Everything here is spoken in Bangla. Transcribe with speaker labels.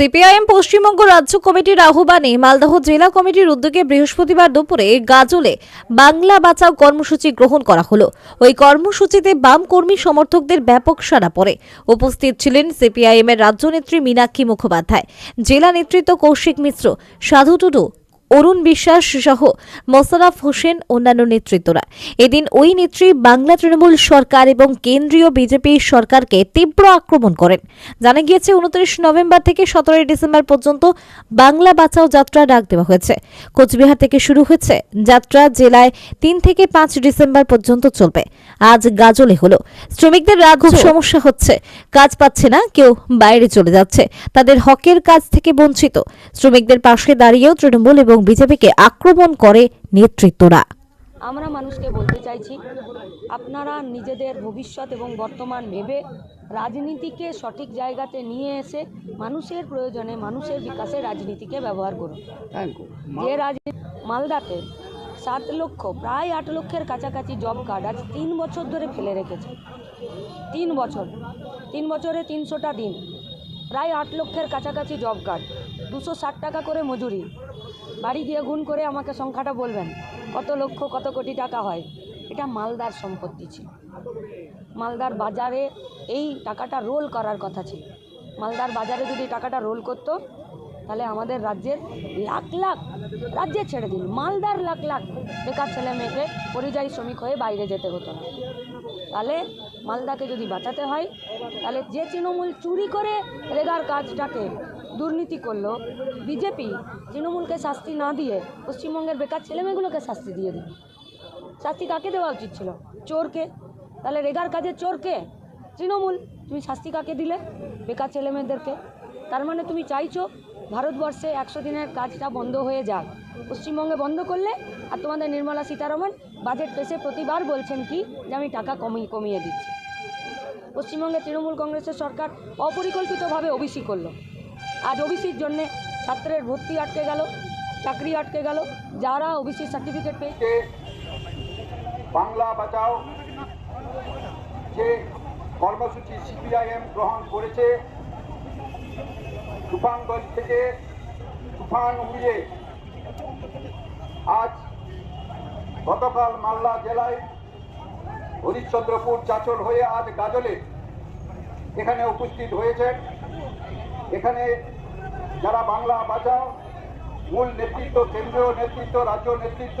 Speaker 1: সিপিআইএম পশ্চিমবঙ্গ রাজ্য কমিটির আহ্বানে মালদহ জেলা কমিটির উদ্যোগে বৃহস্পতিবার দুপুরে গাজলে বাংলা বাঁচাও কর্মসূচি গ্রহণ করা হলো। ওই কর্মসূচিতে বাম কর্মী সমর্থকদের ব্যাপক সাড়া পড়ে। উপস্থিত ছিলেন সিপিআইএম এর রাজ্য নেত্রী মীনাক্ষী মুখোপাধ্যায়, জেলা নেতৃত্ব কৌশিক মিশ্র, সাধু টুডু অরুণ বিশ্বাস সহ মোশারফ হোসেন অন্যান্য নেতৃত্বরা। এদিন ওই নেত্রী বাংলা তৃণমূল সরকার এবং কেন্দ্রীয় বিজেপি সরকারকে তীব্র আক্রমণ করেন। জানা গিয়েছে, উনত্রিশ নভেম্বর থেকে সতেরোই ডিসেম্বর পর্যন্ত বাংলা বাঁচাও যাত্রা ডাক দেওয়া হয়েছে। কোচবিহার থেকে শুরু হয়েছে, যাত্রা জেলায় তিন থেকে পাঁচ ডিসেম্বর পর্যন্ত চলবে। আজ গাজলে হলো। শ্রমিকদের খুব সমস্যা হচ্ছে। কাজ পাচ্ছে না কেউ বাইরে চলে যাচ্ছে। তাদের হকের কাজ থেকে বঞ্চিত। শ্রমিকদের পাশে দাঁড়িয়েও তৃণমূল এবং বিজেপিকে আক্রমণ করে নেতৃত্বরা।
Speaker 2: আমরা মানুষকে বলতে চাইছি আপনারা নিজেদের ভবিষ্যৎ এবং বর্তমান ভেবে রাজনীতিকে সঠিক জায়গাতে নিয়ে এসে মানুষের প্রয়োজনে মানুষের বিকাশে রাজনীতিকে ব্যবহার করুন। যে রাজনীতি মালদাতে সাত লক্ষ, প্রায় আট লক্ষের কাছাকাছি জব কার্ড আজ তিন বছর ধরে ফেলে রেখেছে। তিন বছর, তিন বছরে তিনশোটা দিন, প্রায় আট লক্ষের কাছাকাছি জব কার্ড দুশো ষাট টাকা করে মজুরি। বাড়ি গিয়ে গুণ করে আমাকে সংখ্যাটা বলবেন, কত লক্ষ, কত কোটি টাকা হয়? এটা মালদার সম্পত্তি ছিল। মালদার বাজারে এই টাকাটা রোল করার কথা ছিল। মালদার বাজারে যদি টাকাটা রোল করতো তাহলে আমাদের রাজ্যের লাখ লাখ রাজ্যে ছেড়ে দিন। মালদার লাখ লাখ বেকার ছেলে মেয়েকে পরিযায়ী শ্রমিক হয়ে বাইরে যেতে হতো না। তাহলে মালদাকে যদি বাঁচাতে হয়, তাহলে যে তৃণমূল চুরি করে রেগার কাজটাকে দুর্নীতি করল, বিজেপি তৃণমূলকে শাস্তি না দিয়ে পশ্চিমবঙ্গের বেকার ছেলেমেয়েগুলোকে শাস্তি দিয়ে দিল। শাস্তি কাকে দেওয়া উচিত ছিল? চোরকে। তাহলে রেগার কাজে চোরকে? তৃণমূল, তুমি শাস্তি কাকে দিলে বেকার ছেলেমেয়েদেরকে তার মানে তুমি চাইছো ভারতবর্ষে একশো দিনের কাজটা বন্ধ হয়ে যাক। পশ্চিমবঙ্গে বন্ধ করলে, আর তোমাদের নির্মলা সীতারামন বাজেট পেশে প্রতিবার বলছেন কি, যে আমি টাকা কমিয়ে কমিয়ে দিচ্ছি। পশ্চিমবঙ্গে তৃণমূল কংগ্রেসের সরকার অপরিকল্পিতভাবে ওবিসি করল। আজ ওবিসির জন্যে ছাত্রের ভর্তি আটকে গেল, চাকরি আটকে গেল, যারা ওবিসি সার্টিফিকেট পেয়ে
Speaker 3: যে বাংলা বাঁচাও। যে কর্মসূচি সিপিআইএম গ্রহণ করেছে তুফানগঞ্জ থেকে তুফান উড়িয়ে আজ গতকাল মালদা জেলায় হরিশ্চন্দ্রপুর চাচল হয়ে আজ গাজলে এখানে উপস্থিত হয়েছেন। এখানে যারা বাংলা বাঁচাও মূল নেতৃত্ব, কেন্দ্রীয় নেতৃত্ব, রাজ্য নেতৃত্ব